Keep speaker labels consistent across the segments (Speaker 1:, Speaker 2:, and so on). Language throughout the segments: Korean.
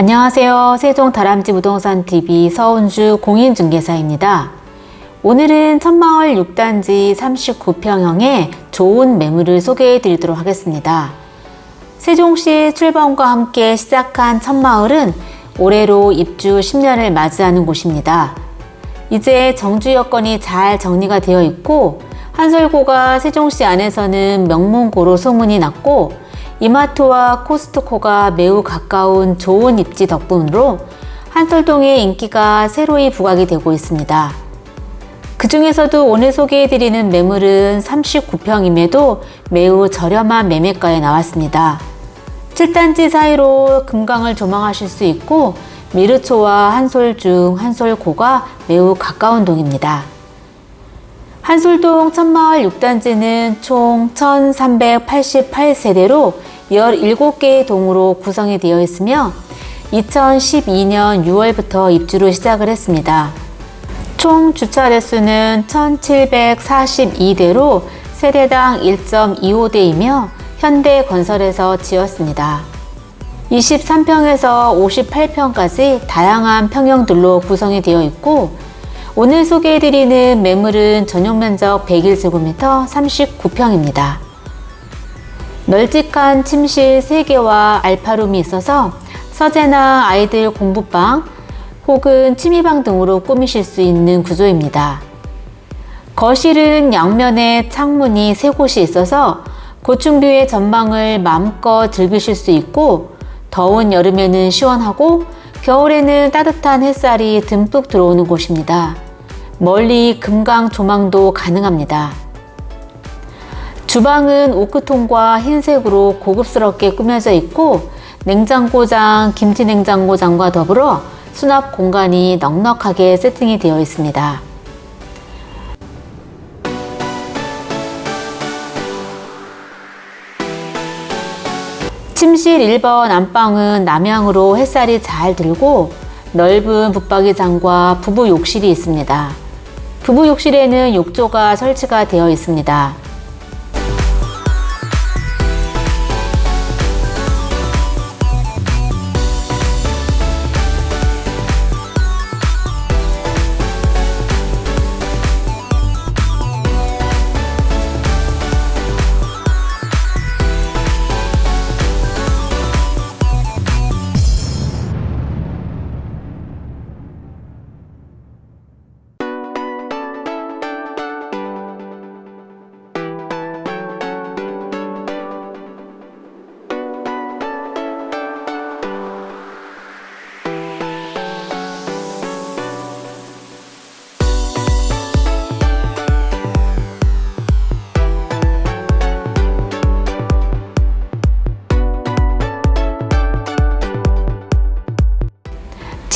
Speaker 1: 안녕하세요. 세종 다람쥐 부동산 TV 서은주 공인중개사입니다. 오늘은 천마을 6단지 39평형의 좋은 매물을 소개해 드리도록 하겠습니다. 세종시 출범과 함께 시작한 천마을은 올해로 입주 10년을 맞이하는 곳입니다. 이제 정주 여건이 잘 정리가 되어 있고 한솔고가 세종시 안에서는 명문고로 소문이 났고 이마트와 코스트코가 매우 가까운 좋은 입지 덕분으로 한솔동의 인기가 새로이 부각이 되고 있습니다. 그 중에서도 오늘 소개해드리는 매물은 39평임에도 매우 저렴한 매매가에 나왔습니다. 7단지 사이로 금강을 조망하실 수 있고 미르초와 한솔중, 한솔고가 매우 가까운 동입니다. 한솔동 천마을 6단지는 총 1388세대로 17개의 동으로 구성이 되어 있으며 2012년 6월부터 입주를 시작을 했습니다. 총 주차 대수는 1742대로 세대당 1.25대이며 현대 건설에서 지었습니다. 23평에서 58평까지 다양한 평형들로 구성이 되어 있고 오늘 소개해드리는 매물은 전용 면적 101제곱미터 39평입니다. 널찍한 침실 3개와 알파룸이 있어서 서재나 아이들 공부방 혹은 취미방 등으로 꾸미실 수 있는 구조입니다. 거실은 양면에 창문이 3곳이 있어서 고층뷰의 전망을 마음껏 즐기실 수 있고 더운 여름에는 시원하고 겨울에는 따뜻한 햇살이 듬뿍 들어오는 곳입니다. 멀리 금강 조망도 가능합니다. 주방은 오크통과 흰색으로 고급스럽게 꾸며져 있고 냉장고장, 김치냉장고장과 더불어 수납 공간이 넉넉하게 세팅이 되어 있습니다. 침실 1번 안방은 남향으로 햇살이 잘 들고 넓은 붙박이장과 부부 욕실이 있습니다. 부부 욕실에는 욕조가 설치가 되어 있습니다.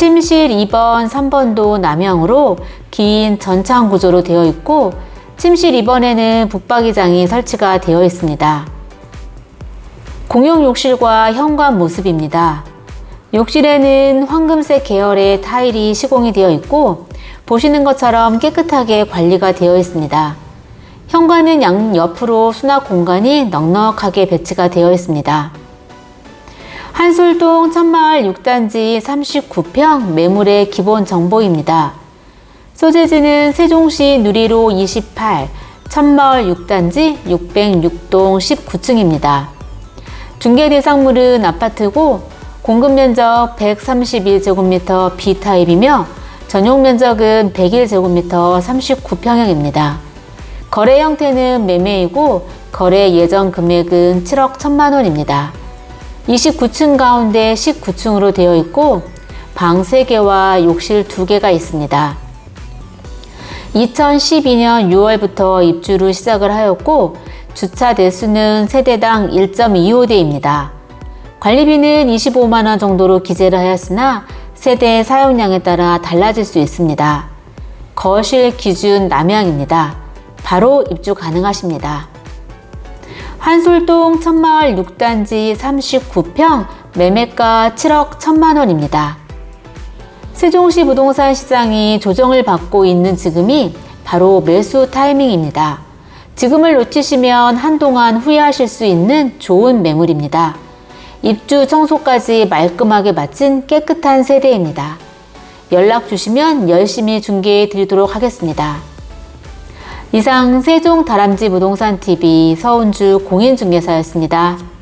Speaker 1: 침실 2번, 3번도 남향으로 긴 전창 구조로 되어 있고 침실 2번에는 붙박이장이 설치가 되어 있습니다. 공용 욕실과 현관 모습입니다. 욕실에는 황금색 계열의 타일이 시공이 되어 있고 보시는 것처럼 깨끗하게 관리가 되어 있습니다. 현관은 양 옆으로 수납 공간이 넉넉하게 배치가 되어 있습니다. 한솔동 천마을 6단지 39평 매물의 기본 정보입니다. 소재지는 세종시 누리로 28, 천마을 6단지 606동 19층입니다. 중개 대상물은 아파트고 공급 면적 131제곱미터 B타입이며 전용 면적은 101제곱미터 39평형입니다. 거래 형태는 매매이고 거래 예정 금액은 7억 1천만 원입니다. 29층 가운데 19층으로 되어 있고 방 3개와 욕실 2개가 있습니다. 2012년 6월부터 입주를 시작을 하였고 주차 대수는 세대당 1.25대입니다. 관리비는 25만원 정도로 기재를 하였으나 세대 사용량에 따라 달라질 수 있습니다. 거실 기준 남향입니다. 바로 입주 가능하십니다. 한솔동 천마을 6단지 39평 매매가 7억 1천만 원입니다. 세종시 부동산 시장이 조정을 받고 있는 지금이 바로 매수 타이밍입니다. 지금을 놓치시면 한동안 후회하실 수 있는 좋은 매물입니다. 입주 청소까지 말끔하게 마친 깨끗한 세대입니다. 연락 주시면 열심히 중개해 드리도록 하겠습니다. 이상 세종 다람쥐 부동산 TV 서운주 공인중개사였습니다.